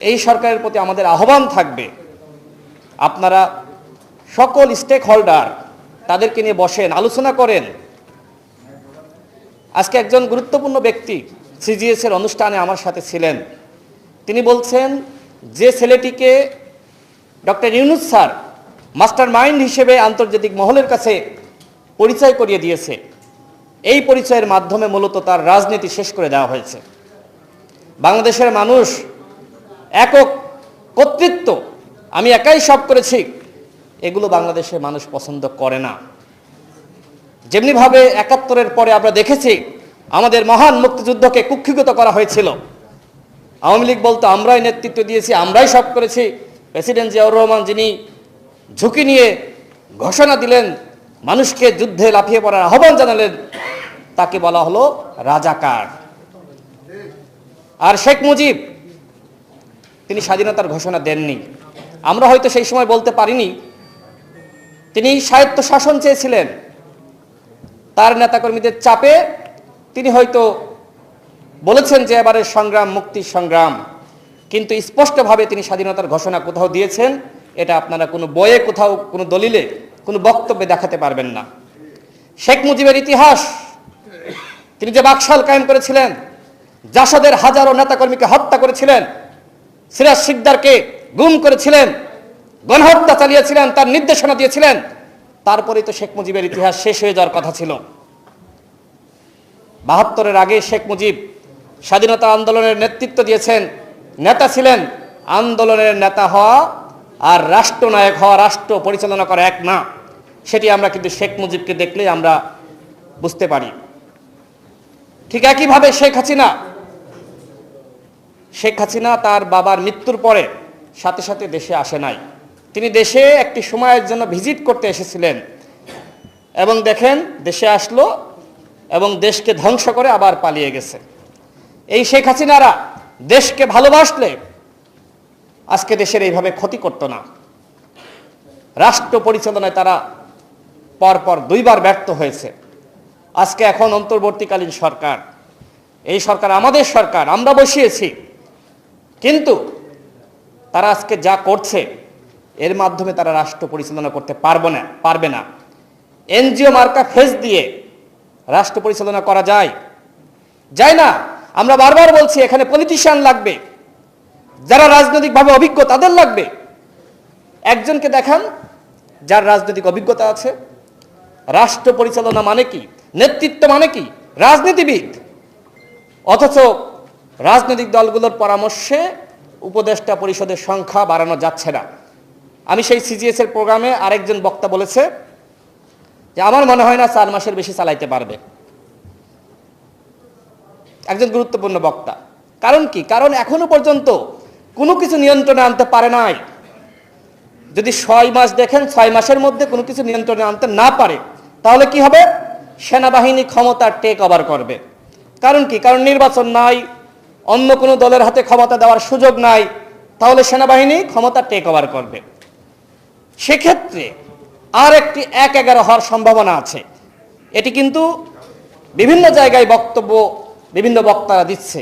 এই সরকারের প্রতি আমাদের আহ্বান থাকবে, আপনারা সকল স্টেক হোল্ডার তাদেরকে নিয়ে বসেন, আলোচনা করেন। আজকে একজন গুরুত্বপূর্ণ ব্যক্তি সিজিএস এর অনুষ্ঠানে আমার সাথে ছিলেন। তিনি বলছেন, যে ছেলেটিকে doctor Yunus sir mastermind হিসেবে আন্তর্জাতিক মহলের কাছে পরিচয় করিয়ে দিয়েছে, এই পরিচয়ের মাধ্যমে মূলত তার রাজনীতি শেষ করে দেওয়া হয়েছে। বাংলাদেশের মানুষ একক কর্তৃত্ব আমি একাই সব করেছি, এগুলো বাংলাদেশের মানুষ পছন্দ করে না। যেমনিভাবে একাত্তরের পরে আমরা দেখেছি, আমাদের মহান মুক্তিযুদ্ধকে কুক্ষিগত করা হয়েছিল। আওয়ামী লীগ বলতো, আমরাই নেতৃত্ব দিয়েছি, আমরাই সব করেছি। প্রেসিডেন্ট জিয়াউর রহমান যিনি ঝুঁকি নিয়ে ঘোষণা দিলেন, মানুষকে যুদ্ধে লাফিয়ে পড়ার আহ্বান জানালেন, তাকে বলা হলো রাজাকার। আর শেখ মুজিব তিনি স্বাধীনতার ঘোষণা দেননি। আমরা হয়তো সেই সময় বলতে পারিনি, তিনি স্বায়ত্ত শাসন চেয়েছিলেন। তার নেতাকর্মীদের চাপে তিনি হয়তো বলেছেন যে এবারের সংগ্রাম মুক্তির সংগ্রাম, কিন্তু স্পষ্টভাবে তিনি স্বাধীনতার ঘোষণা কোথাও দিয়েছেন, এটা আপনারা কোনো বইয়ে কোথাও, কোনো দলিলে, কোনো বক্তব্যে দেখাতে পারবেন না। শেখ মুজিবের ইতিহাস, তিনি যে বাকশাল কায়েম করেছিলেন, জাসদের হাজারো নেতাকর্মীকে হত্যা করেছিলেন সিরাজ সিকদারকে গুম করেছিলেন, গণহত্যা চালিয়েছিলেন, তার নির্দেশনা দিয়েছিলেন। তারপরেই তো শেখ মুজিবের ইতিহাস শেষ হয়ে যাওয়ার কথা ছিল। বাহাত্তরের আগে শেখ মুজিব স্বাধীনতা আন্দোলনের নেতৃত্ব দিয়েছেন, নেতা ছিলেন। আন্দোলনের নেতা হওয়া আর রাষ্ট্রনায়ক হওয়া, রাষ্ট্র পরিচালনা করা এক না। সেটি আমরা কিন্তু শেখ মুজিবকে দেখলেই আমরা বুঝতে পারি। ঠিক একইভাবে শেখ হাসিনা শেখ হাসিনা তার বাবার মৃত্যুর পরে সাথে সাথে দেশে আসে নাই। তিনি দেশে একটি সময়ের জন্য ভিজিট করতে এসেছিলেন এবং দেখেন দেশে আসলো এবং দেশকে ধ্বংস করে আবার পালিয়ে গেছে। এই শেখ হাসিনারা দেশকে ভালোবাসলে আজকে দেশের এইভাবে ক্ষতি করতো না। রাষ্ট্র পরিচালনায় তারা পরপর দুইবার ব্যর্থ হয়েছে। আজকে এখন অন্তর্বর্তীকালীন সরকার। এই সরকার আমাদের সরকার, আমরা বসিয়েছি। কিন্তু তারা আজকে যা করছে, এর মাধ্যমে তারা রাষ্ট্র পরিচালনা করতে পারবে না পারবে না। এনজিও মার্কা ফেস দিয়ে রাষ্ট্র পরিচালনা করা যায়। যায় না, আমরা বারবার বলছি এখানে পলিটিশিয়ান লাগবে, যারা রাজনৈতিকভাবে অভিজ্ঞ তাদের লাগবে। একজনকে দেখান, যার রাজনৈতিক অভিজ্ঞতা আছে। রাষ্ট্র পরিচালনা মানে কি? নেতৃত্ব মানে কি? রাজনীতিবিদ। অথচ রাজনৈতিক দলগুলোর পরামর্শে উপদেষ্টা পরিষদের সংখ্যা বাড়ানো যাচ্ছে না। আমি সেই সিজিএস এর প্রোগ্রামে আরেকজন বক্তা বলেছে যে, আমার মনে হয় না চার মাসের বেশি চালাইতে পারবে। একজন গুরুত্বপূর্ণ বক্তা। কারণ কি? কারণ এখনও পর্যন্ত কোনো কিছু নিয়ন্ত্রণে আনতে পারে নাই। যদি ছয় মাস দেখেন, ছয় মাসের মধ্যে কোনো কিছু নিয়ন্ত্রণে আনতে না পারে, তাহলে কি হবে? সেনাবাহিনী ক্ষমতা টেক ওভার করবে। কারণ কি? কারণ নির্বাচন নাই অন্য কোনো দলের হাতে ক্ষমতা দেওয়ার সুযোগ নাই, তাহলে সেনাবাহিনী ক্ষমতা টেক ওভার করবে। সেক্ষেত্রে আর একটি এক এগারো হওয়ার সম্ভাবনা আছে। এটি কিন্তু বিভিন্ন জায়গায় বক্তব্য বিভিন্ন বক্তারা দিচ্ছে।